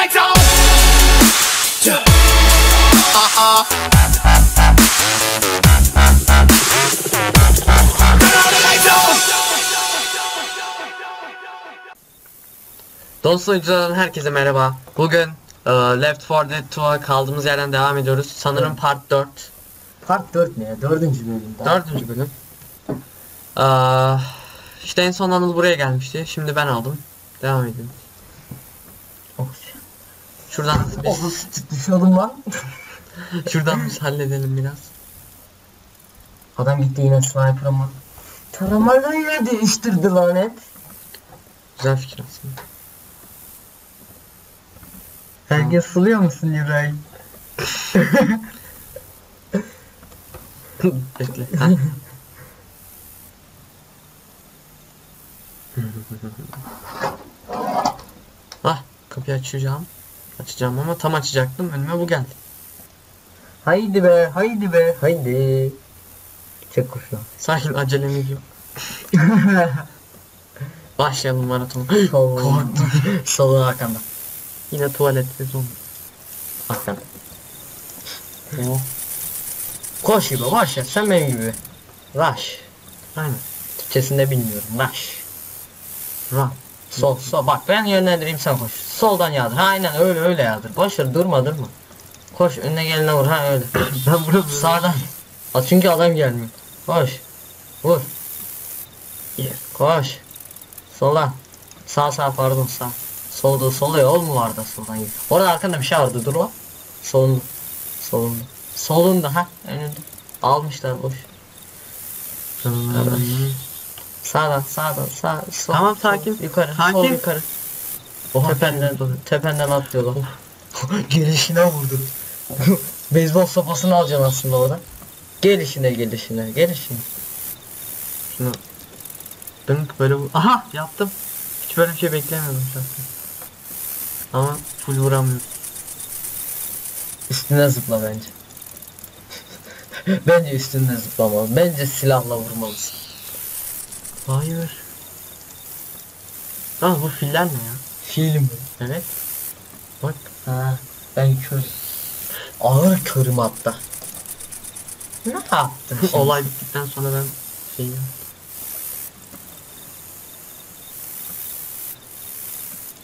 lights on. Dost oyunculardan herkese merhaba. Bugün e, Left 4 Dead 2'a kaldığımız yerden devam ediyoruz. Sanırım part 4. Part 4 ne ya? Dördüncü bölüm daha. Dördüncü bölüm. E, işte en son Anıl buraya gelmişti. Şimdi ben aldım. Devam edelim. Şuradan biz, düşüyordum lan. şuradan biz halledelim biraz. Adam gitti yine sniper ama. Taramayla yine değiştirdi lan hep. Güzel fikir aslında. Herkes suluyor musun yüreği? Bekle. Ha? ah kapıyı açacağım. Açacağım ama tam açacaktım. Önüme bu geldi. Haydi be, haydi be, haydi. Çek kuşu. Sakin acelemiz yok. Başlayalım maratona. Sol. Korktum. Solu arkanda. Yine tuvalet ve zombi. Arkanda. Oh. Koş gibi, koş ya. Sen benim gibi. Rush. Aynen. Türkçesinde bilmiyorum. Rush. Run. Sol, sol. Bak ben yönlendireyim sen koş. Soldan yağdır. Ha, aynen öyle öyle yağdır. Boş ver durma durma. Koş önüne gelene vur. Ha öyle. Ben burada Sağdan. Aa, çünkü adam gelmiyor. Koş. Vur. Koş. Sola. Sağ sağ pardon sağ. Solda solda yol mu vardı soldan git. Orada arkanda bir şey vardı dur lan. Solunda. Solunda. Solunda ha önünde. Almışlar boş. Sağdan sağdan sağ sol. Tamam, sol, sakin. Yukarı sol Sakin. yukarı. tependen tependen atlıyorlar. gelişine vurdu. Beyzbol sopasını alacaksın aslında orada. Gelişine gelişine gelişine. Şunu dınk böyle bu. Aha yaptım. Hiç böyle bir şey beklemiyordum zaten. Ama full vuramıyorum. Üstüne zıpla bence. bence üstüne zıplamalı. Bence silahla vurmalısın. Hayır. Aa bu filler ne ya? Film. Evet. Bak. Ha, ben körüm. Ağır körüm hatta. Ne yaptın? Olay bittikten sonra ben şey yaptım.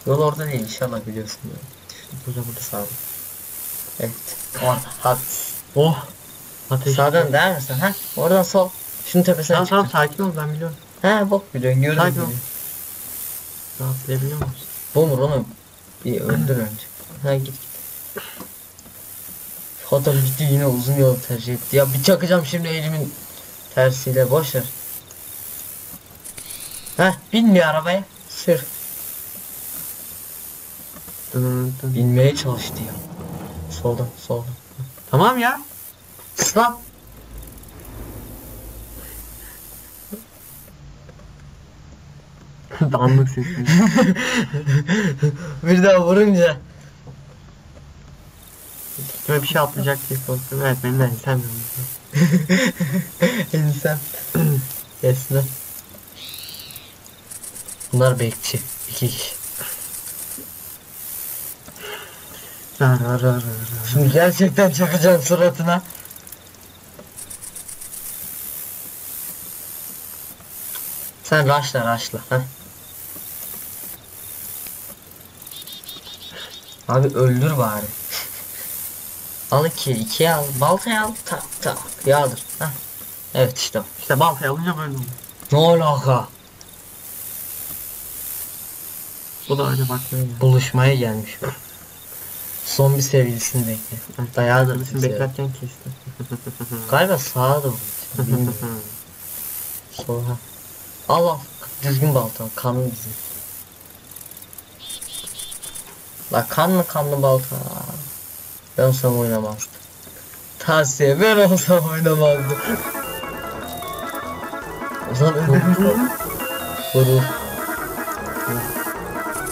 Yol orada değil inşallah biliyorsun. Ya. Burada burada. Sağ ol. Evet. Orada. Hadi. Oh. Ateş. Sağdan devam mısın? Ha? Oradan sol. Şunun tepesine Tamam çık. tamam sakin ol ben biliyorum. He bok biliyorsun gördüm. Ol. biliyorum. Rahatlayabiliyor musun? Bumur onu bir öldür önce. Ha git git. Adam gitti yine uzun yol tercih etti. Ya bir çakacağım şimdi elimin tersiyle boş ver. Heh binmiyor arabaya. Sür. Binmeye çalıştı ya. Soldan soldan. Tamam ya. Stop. Danlık sesi. bir daha vurunca. Böyle bir şey atlayacak diye korktum. Evet benim de ensem yandı. İnsan. Esna. Bunlar bekçi. İki kişi. Şimdi gerçekten çakacağım suratına. Sen raşla raşla. Heh. Abi öldür bari. al iki, ikiye al. Baltayı al. Tak tak. Yağdır. Heh. Evet işte. İşte baltayı alınca böyle oldu. Ne alaka? Bu da öyle geldi. Buluşmaya gelmiş. Son bir sevgilisini bekliyor. Dayağı da beklerken kesti. Galiba sağa doğru. Bilmiyorum. Sola. Al al. Düzgün balta. Kanlı bizim. La kanlı kanlı balta. Ben olsam oynamazdım. Tavsiye ben olsam oynamazdım. O zaman öldürür mü? Vurur.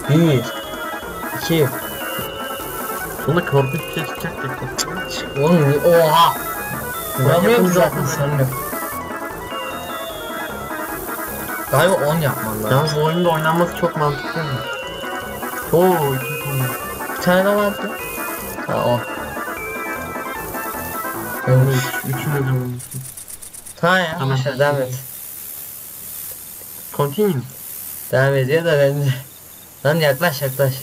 Bir. İki. Bunda korkunç bir şey çıkacak. Oğlum oha. Mu zaten sanırım. Galiba 10 yapman lazım. Yalnız bu oyunda oynanması çok mantıklı mı? Oo, iki tane. tane daha vardı. Ha o. Üç, üçünü de bulmuşsun. Tamam ya. Tamam. Tamam. devam et. Continue. Devam ediyor da ben de. Lan yaklaş yaklaş.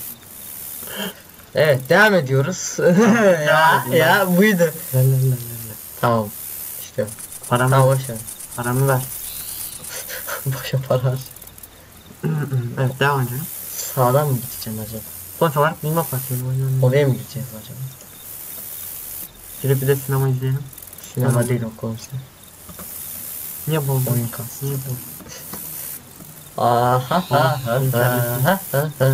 Evet devam ediyoruz. ya devam ya buydu. La la la la la. Tamam. İşte Paramı, tamam boş ver. paramı ver. Boşa para harca. evet devam edelim. Sağdan mı gideceğim acaba? Sonuç olarak Mima Parkı'nın oynuyorum. Oraya mı gideceğiz acaba? Gidip bir de sinema izleyelim. Sinema Tamam. değil o konser. Niye bol Oyun kalsın. Niye bol? Aha ha ha internetim. ha ha ha.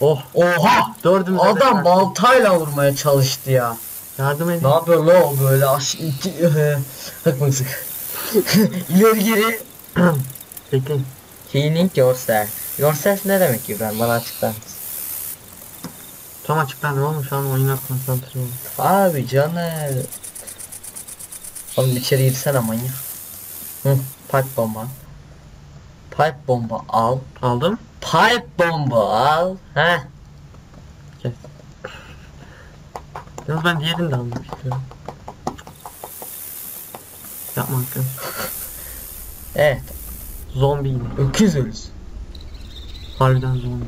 Oh. Oha! Dördümüze de Adam baltayla vurmaya çalıştı ya. Yardım edin. Ne yapıyor lan o böyle aş... iki- Hık mık sık. İleri geri. Bekleyin. Healing yourself. Yourself ne demek İbrahim? Bana açıklar mısın? Tam açıklandı oğlum şu an oyuna konsantre olun. Abi canım. Oğlum içeri girsene manyak. Hı, pipe bomba. Pipe bomba al. Aldım. Pipe bomba al. He. Kes. Yalnız ben diğerini de almak istiyorum. Yapma hakkı. Evet. Zombi yine. Öküz ölüsü. Harbiden zombi.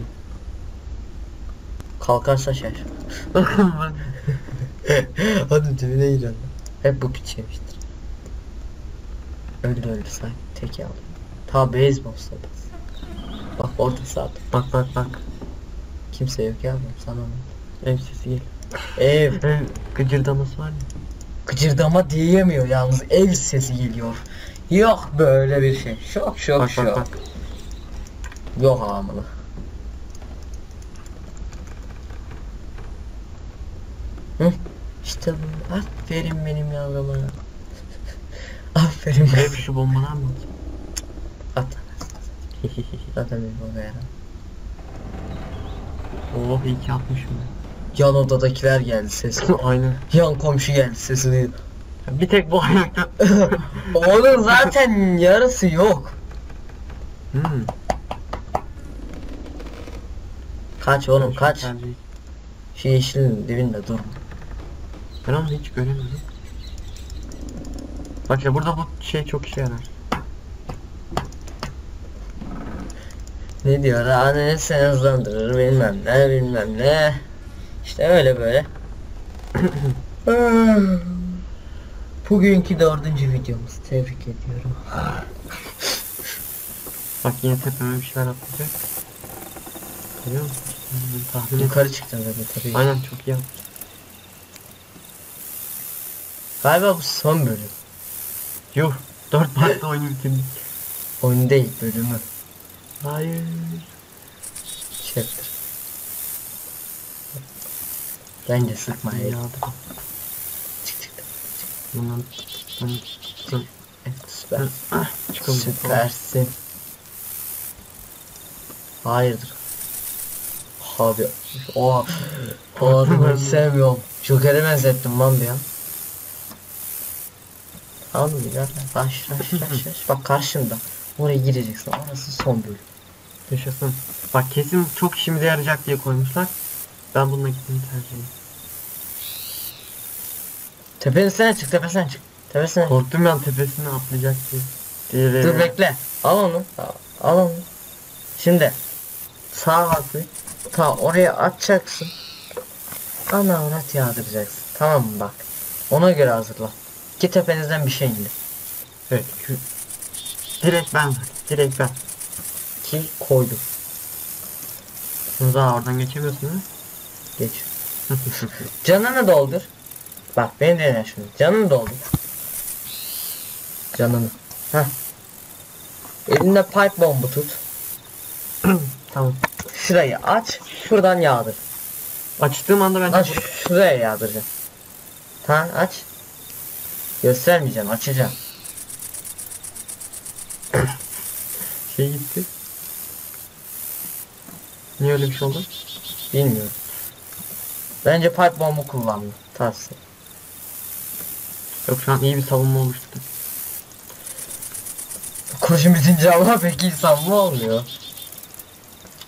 Kalkarsa şaş. Hadi dibine girelim. Hep bu piç yemiştir. Öldü öldü sanki. Tek aldı. Ta beyzbol sopası. Bak orta saat. bak bak bak. Kimse yok ya sana ne? Ev sesi gel. Ev. Ev gıcırdaması var ya. Gıcırdama diyemiyor yalnız ev sesi geliyor. Yok böyle bir şey. Şok şok Bak şok. bak bak. Yok amına. Hı? İşte bu. Aferin benim yavruma. Aferin Ev şu bombalar mı? At. Zaten benim yarar. Oh iyi ki atmışım Yan odadakiler geldi ses. ben. Aynen. Yan komşu geldi sesini. Bir tek bu ayakta. Onun zaten yarısı yok. hmm. Kaç oğlum kaç. Şu yeşilin dibinde dur. Ben onu hiç göremedim. Bak ya burada bu şey çok işe yarar. Ne diyor? Anne seni hızlandırır bilmem ne bilmem ne. İşte öyle böyle. Bugünkü dördüncü videomuz. Tebrik ediyorum. Bak yine tepeme bir şeyler atlayacak. Görüyor musun? Ben tahmin et. Yukarı çıktım zaten tabii. Aynen çok iyi yaptın. Galiba bu son bölüm. Yuh. Dört partta oyunu bitirdik. Oyun değil bölümü. Hayır. Chapter. Bence sıkma İyi hey. yağdı. Çık çık. Ben çıktım. Evet süper. Ah. Süpersin. Hayırdır. Abi. Oha. O adamı sevmiyorum. Joker'e benzettim lan bir an. Mı? Zaten Raş raş raş raş. Bak karşında. Oraya gireceksin. Orası son bölüm. Yaşasın. Bak kesin çok işimize yarayacak diye koymuşlar. Ben bununla gitmeyi tercih ediyorum. Tepesine çık tepesine çık. Tepesine. Korktum ben tepesine atlayacak diye. Diğeri- Dur bekle. Al onu. Al onu. Şimdi sağa bak bir. Ta oraya atacaksın. Ana avrat yağdıracaksın. Tamam mı bak. Ona göre hazırla. İki tepenizden bir şey indi. Evet. Kü... Direkt ben. Direkt ben. Ki koydum. Şimdi daha oradan geçemiyorsun değil mi? Geç. Canını doldur. Bak beni dinle şimdi. Canını doldur. Canını. Heh. Elinde pipe bombu tut. tamam. Şurayı aç. Şuradan yağdır. Açtığım anda ben Aç şuraya yağdıracağım. Tamam aç. Göstermeyeceğim açacağım. şey gitti. Niye öyle bir şey oldu? Bilmiyorum. Bence pipe bombu kullandım. Tavsiye. Yok şu an iyi bir savunma oluştu. Kurşun bitince ama pek iyi savunma olmuyor.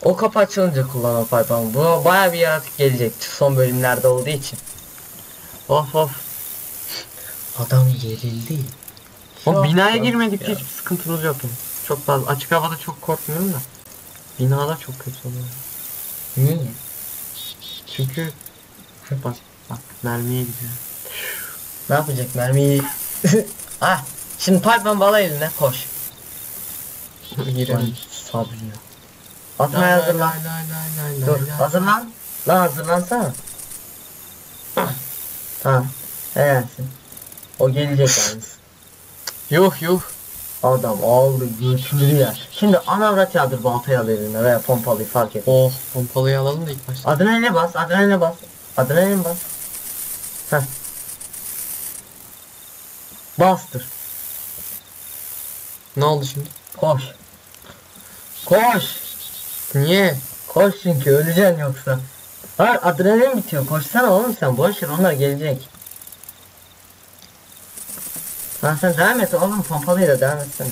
O kapı açılınca kullan o pipe'ı. Bu baya bir yaratık gelecek son bölümlerde olduğu için. Of of. Adam gerildi. O binaya girmedikçe ya. hiçbir sıkıntımız yok. Çok fazla. Açık havada çok korkmuyorum da. Binada çok kötü oluyor. Niye? Çünkü bak bak mermiye gidiyor. Ne yapacak mermiyi? ah şimdi pipe'ı bala eline koş. Girelim. Vay sabrıyor. Atmaya hazırlan. Dur hazırlan. Lan hazırlansana. tamam. Helalsin. O gelecek yalnız. Yuh yuh. Adam aldı götürdü ya. Şimdi anavrat yağdır baltayı al eline veya pompalıyı fark et. Oh pompalıyı alalım da ilk başta. Adrenaline bas, adrenaline bas. Adrenaline bas. Heh. Bastır. Ne oldu şimdi? Koş. Koş. Niye? Koş çünkü öleceksin yoksa. Hayır adrenalin bitiyor. Koşsana oğlum sen. Boş ver onlar gelecek. Lan sen devam et oğlum pompalıyla devam etsene.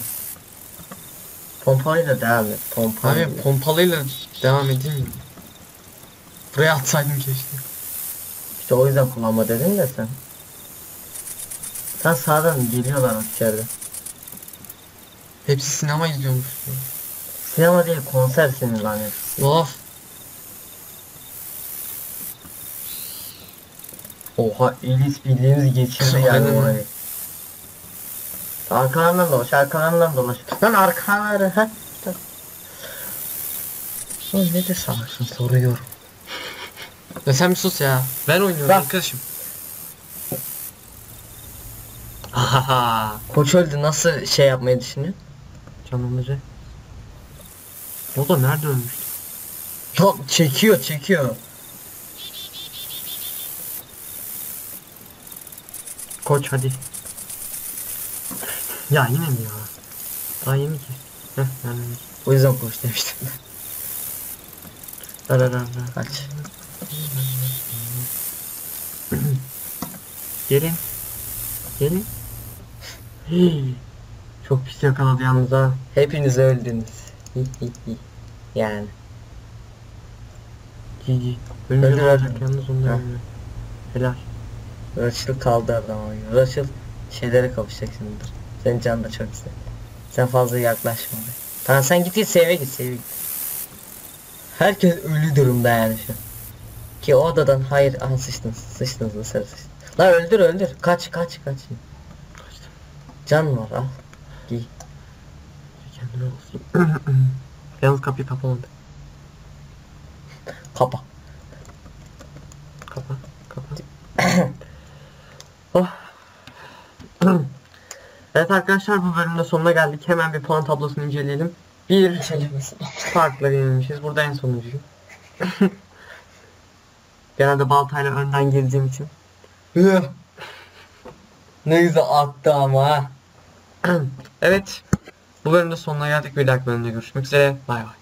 Pompalıyla devam et. Pompalıyla. Abi pompalıyla devam edeyim mi? Buraya atsaydım keşke. İşte o yüzden kullanma dedin de sen. Sen sağdan geliyorlar o içeride. Hepsi sinema gidiyormuş. Sinema değil konser senin lanet. Of. Oha Elis bildiğimiz geçirdi yani orayı. Arkalarından dolaş, arkalarından dolaş. Lan arkaları ha. Lan ne de sağırsın soruyorum. Ya sen bir sus ya. Ben oynuyorum Bak. arkadaşım. Hahaha. Koç öldü nasıl şey yapmayı düşünüyor? Canımızı. O da nerede ölmüştü? Lan çekiyor çekiyor. Koç hadi. Ya yine mi ya? Daha yeni ki. Heh yani. O yüzden koç demiştim. Ver ver ver. ver. Kaç. Gelin. Gelin. Hii. Çok pis yakaladı yalnız ha. Hepiniz öldünüz. yani. Ne olacak öldür. yalnız da Ha. bilmiyorum. Helal. Rachel kaldı adam oynuyor. Rachel şeylere kavuşacak şimdi. Senin canın da çok güzel. Sen fazla yaklaşma oraya. Tamam sen git git save'e git save'e git. Herkes ölü durumda yani şu. an. Ki o odadan hayır aha sıçtın sıçtın dışarı sıçtın. La öldür öldür kaç kaç kaç. Can var al. Giy. Kendime basayım. Yalnız kapıyı kapamadı. Kapa. Kapa. Kapa. oh. evet arkadaşlar bu bölümde sonuna geldik. Hemen bir puan tablosunu inceleyelim. Bir farkla yenilmişiz. Burada en sonuncuyum. Genelde baltayla önden girdiğim için. ne güzel attı ama ha. Evet. Bu bölümde sonuna geldik. Bir dahaki bölümde görüşmek üzere. Bay bay.